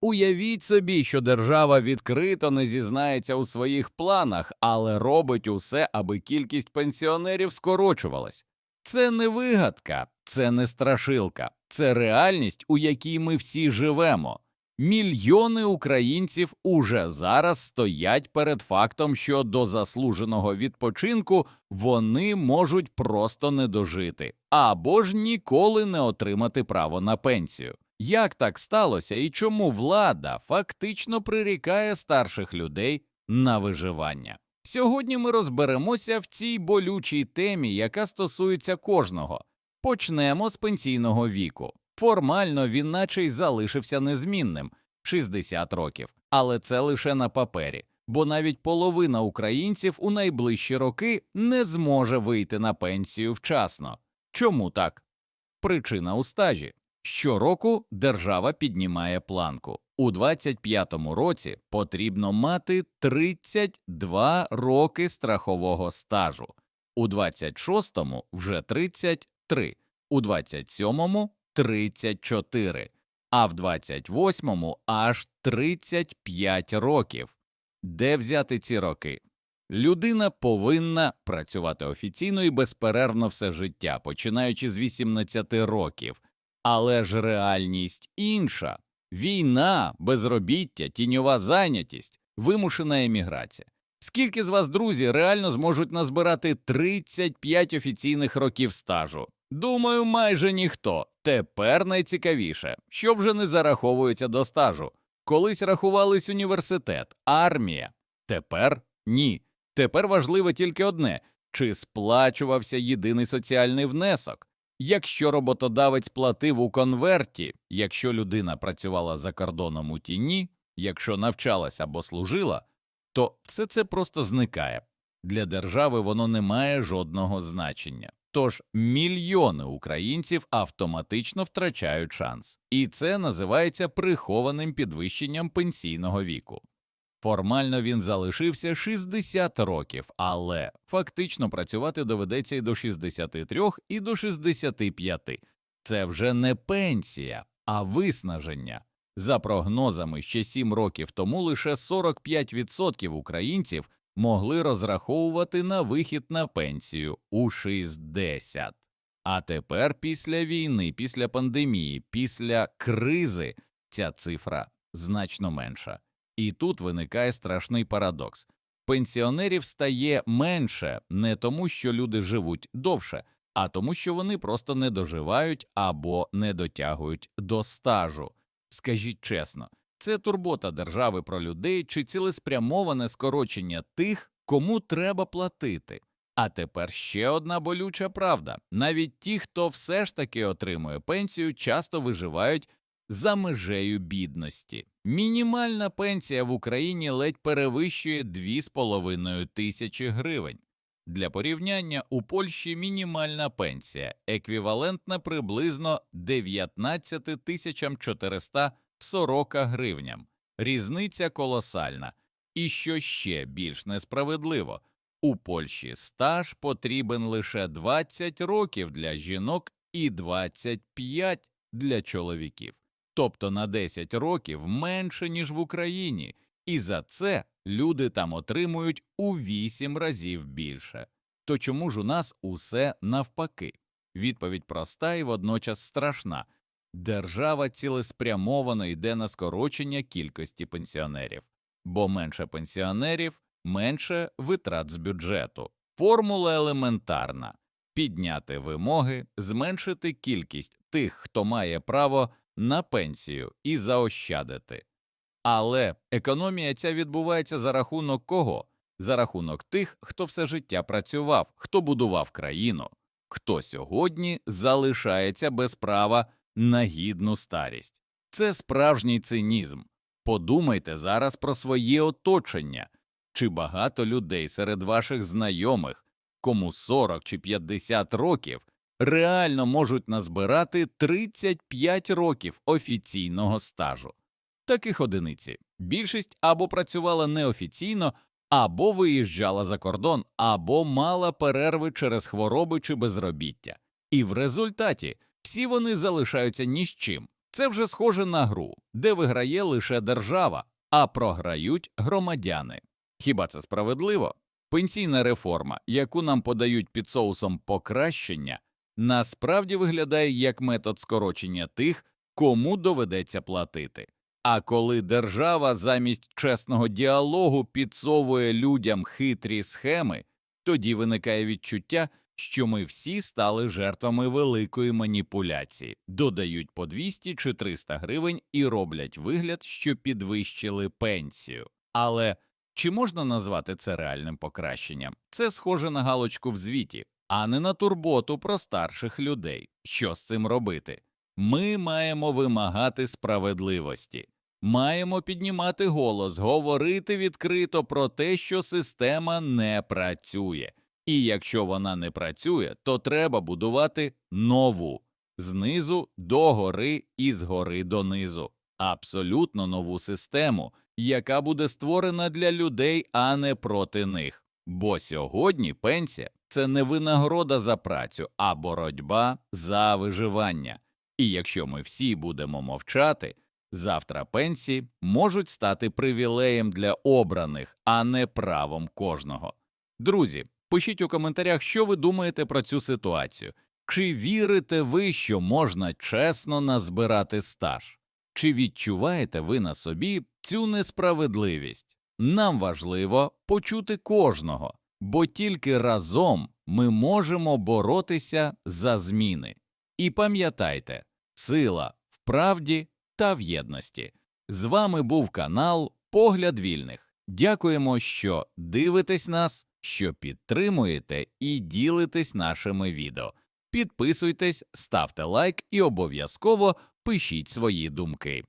Уявіть собі, що держава відкрито не зізнається у своїх планах, але робить усе, аби кількість пенсіонерів скорочувалась. Це не вигадка, це не страшилка, це реальність, у якій ми всі живемо. Мільйони українців уже зараз стоять перед фактом, що до заслуженого відпочинку вони можуть просто не дожити або ж ніколи не отримати право на пенсію. Як так сталося і чому влада фактично прирікає старших людей на виживання? Сьогодні ми розберемося в цій болючій темі, яка стосується кожного. Почнемо з пенсійного віку. Формально він наче й залишився незмінним 60 років, але це лише на папері, бо навіть половина українців у найближчі роки не зможе вийти на пенсію вчасно. Чому так? Причина у стажі. Щороку держава піднімає планку. У 25-му році потрібно мати 32 роки страхового стажу, у 26-му вже 33, у 27-му 34, а в 28-му аж 35 років. Де взяти ці роки? Людина повинна працювати офіційно і безперервно все життя, починаючи з 18 років. Але ж реальність інша війна, безробіття, тіньова зайнятість, вимушена еміграція. Скільки з вас, друзі, реально зможуть назбирати 35 офіційних років стажу? Думаю, майже ніхто. Тепер найцікавіше, що вже не зараховується до стажу. Колись рахувались університет, армія. Тепер ні. Тепер важливе тільки одне чи сплачувався єдиний соціальний внесок. Якщо роботодавець платив у конверті, якщо людина працювала за кордоном у тіні, якщо навчалась або служила, то все це просто зникає. Для держави воно не має жодного значення. Тож мільйони українців автоматично втрачають шанс, і це називається прихованим підвищенням пенсійного віку. Формально він залишився 60 років, але фактично працювати доведеться і до 63, і до 65. Це вже не пенсія, а виснаження. За прогнозами, ще 7 років тому лише 45% українців могли розраховувати на вихід на пенсію у 60. А тепер після війни, після пандемії, після кризи ця цифра значно менша. І тут виникає страшний парадокс. Пенсіонерів стає менше не тому, що люди живуть довше, а тому, що вони просто не доживають або не дотягують до стажу. Скажіть чесно, це турбота держави про людей чи цілеспрямоване скорочення тих, кому треба платити. А тепер ще одна болюча правда: навіть ті, хто все ж таки отримує пенсію, часто виживають за межею бідності. Мінімальна пенсія в Україні ледь перевищує 2,5 тисячі гривень. Для порівняння у Польщі мінімальна пенсія еквівалентна приблизно 19 тисячам 440 гривням. Різниця колосальна. І що ще більш несправедливо, у Польщі стаж потрібен лише 20 років для жінок і 25 для чоловіків тобто на 10 років менше, ніж в Україні, і за це люди там отримують у 8 разів більше. То чому ж у нас усе навпаки? Відповідь проста і водночас страшна держава цілеспрямовано йде на скорочення кількості пенсіонерів, бо менше пенсіонерів менше витрат з бюджету. Формула елементарна підняти вимоги, зменшити кількість тих, хто має право на пенсію і заощадити. Але економія ця відбувається за рахунок кого? За рахунок тих, хто все життя працював, хто будував країну, хто сьогодні залишається без права на гідну старість. Це справжній цинізм. Подумайте зараз про своє оточення чи багато людей серед ваших знайомих, кому 40 чи 50 років реально можуть назбирати 35 років офіційного стажу. Таких одиниці більшість або працювала неофіційно, або виїжджала за кордон, або мала перерви через хвороби чи безробіття, і в результаті всі вони залишаються ні з чим. Це вже схоже на гру, де виграє лише держава, а програють громадяни. Хіба це справедливо? Пенсійна реформа, яку нам подають під соусом покращення, насправді виглядає як метод скорочення тих, кому доведеться платити. А коли держава замість чесного діалогу підсовує людям хитрі схеми, тоді виникає відчуття, що ми всі стали жертвами великої маніпуляції, додають по 200 чи 300 гривень і роблять вигляд, що підвищили пенсію. Але чи можна назвати це реальним покращенням? Це схоже на галочку в звіті, а не на турботу про старших людей. Що з цим робити? Ми маємо вимагати справедливості, маємо піднімати голос, говорити відкрито про те, що система не працює. І якщо вона не працює, то треба будувати нову знизу до гори і згори донизу. Абсолютно нову систему, яка буде створена для людей, а не проти них. Бо сьогодні пенсія це не винагорода за працю, а боротьба за виживання. І якщо ми всі будемо мовчати, завтра пенсії можуть стати привілеєм для обраних, а не правом кожного. Друзі, пишіть у коментарях, що ви думаєте про цю ситуацію. Чи вірите ви, що можна чесно назбирати стаж? Чи відчуваєте ви на собі цю несправедливість? Нам важливо почути кожного, бо тільки разом ми можемо боротися за зміни. І пам'ятайте, сила в правді та в єдності. З вами був канал Погляд Вільних. Дякуємо, що дивитесь нас, що підтримуєте і ділитесь нашими відео. Підписуйтесь, ставте лайк і обов'язково пишіть свої думки.